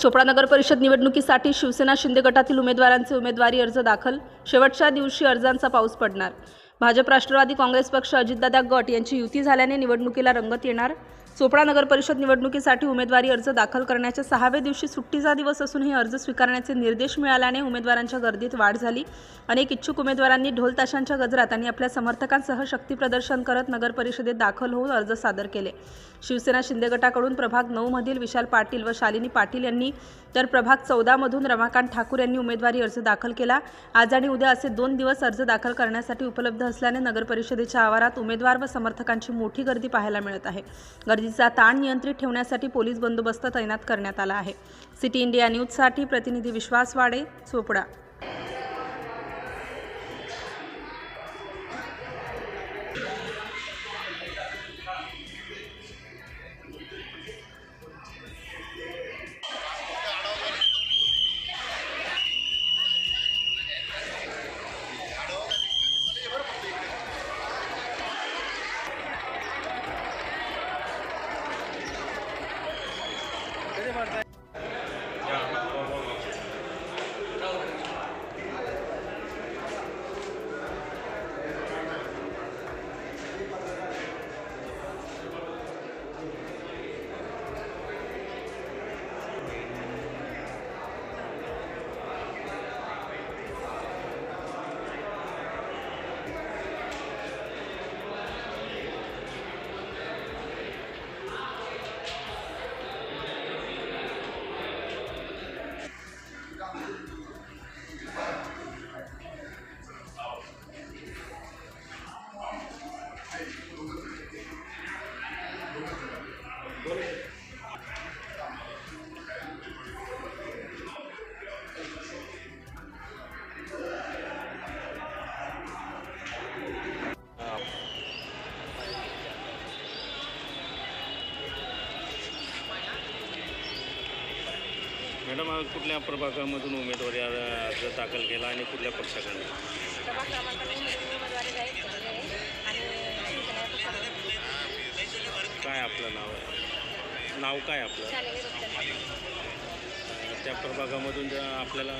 चोपडा नगर परिषद निवडणुकीसाठी शिवसेना शिंदे गटातील उमेदवारांचे उमेदवारी अर्ज दाखल. शेवटच्या दिवशी अर्जांचा पाऊस पडणार. भाजप राष्ट्रवादी काँग्रेस पक्ष अजितदादा गट यांची युती झाल्याने निवडणुकीला रंगत येणार. चोपडा नगर परिषद निवडणुकीसाठी उमेदवारी अर्ज दाखल करण्याच्या सहाव्या दिवशी सुट्टीचा दिवस असूनही अर्ज स्वीकारण्याचे निर्देश मिळाल्याने उमेदवारांच्या गर्दीत वाढ झाली. अनेक इच्छुक उमेदवारांनी ढोल ताशांच्या गजरात आणि आपल्या समर्थकांसह शक्तीप्रदर्शन करत नगर परिषदेत दाखल होऊन अर्ज सादर केले. शिवसेना शिंदे गटाकडून प्रभाग नऊमधील विशाल पाटील व शालिनी पाटील यांनी तर प्रभाग चौदामधून रमाकांत ठाकूर यांनी उमेदवारी अर्ज दाखल केला. आज आणि उद्या असे दोन दिवस अर्ज दाखल करण्यासाठी उपलब्ध असल्याने नगर परिषदेच्या आवारात उमेदवार व समर्थकांची मोठी गर्दी पाहायला मिळत आहे. गर्दी गर्दीचा ताण नियंत्रित ठेवण्यासाठी पोलीस बंदोबस्त तैनात करण्यात आला आहे. सिटी इंडिया न्यूजसाठी प्रतिनिधी विश्वास वाडे चोपडा. मॅडम आज कुठल्या प्रभागामधून उमेदवारी अर्ज दाखल केला आणि कुठल्या पक्षाकडून? प्रभाग क्रमांकाने उमेदवारी जाहीर केलेली आहे आणि शिवसेनेचं सर्व काय आपलं नाव आहे? नाव काय आपलं? शालेय त्या प्रभागामधून जर आपल्याला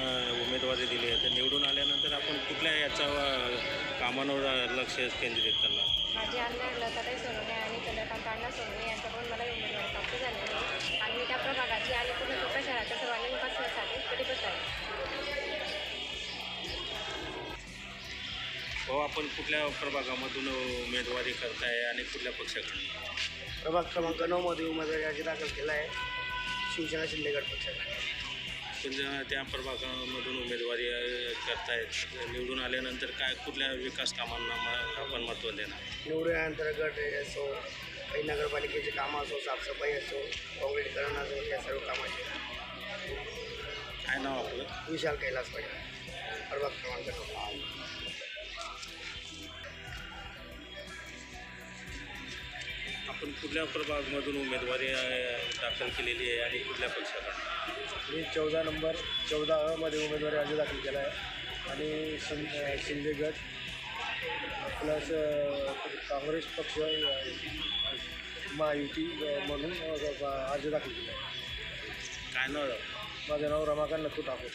उमेदवारी दिली आहे तर निवडून आल्यानंतर आपण कुठल्या याच्या अं, कामांवर लक्ष केंद्रित करणार? माझे आमदार लताताई सोनवणे आणि चंद्रकांत अण्णा सोनवणे यांच्याकडून हो आपण कुठल्या प्रभागामधून उमेदवारी करताय आणि कुठल्या पक्षाकडे प्रभाग क्रमांक नऊमध्ये उमेदवारी अर्ज दाखल केला आहे. शिवसेना शिंदेगड पण ज्या- त्या प्रभागामधून उमेदवारी अं, करतायत. निवडून आल्यानंतर काय कुठल्या विकास कामांना म- आपण महत्त्व देणार? निवडून आल्यानंतर गट असो काही नगरपालिकेचे कामं असो साफसफाई असो काँक्रिटीकरण असो या सर्व कामाचे. काय नाव आपलं? विशाल कैलास पाटील प्रभाग क्रमांक नऊ. कुठल्या प्रभागमधून उमेदवारी दाखल केलेली आहे आणि कुठल्या पक्षाकडे मी चौदा नंबर चौदा मध्ये उमेदवारी अर्ज दाखल केला आहे. आणि शिं शिंदे गट प्लस काँग्रेस पक्ष महायुती म्हणून अर्ज दाखल केला आहे. काय नाव माझं नाव रमाकांत नथू ठाकूर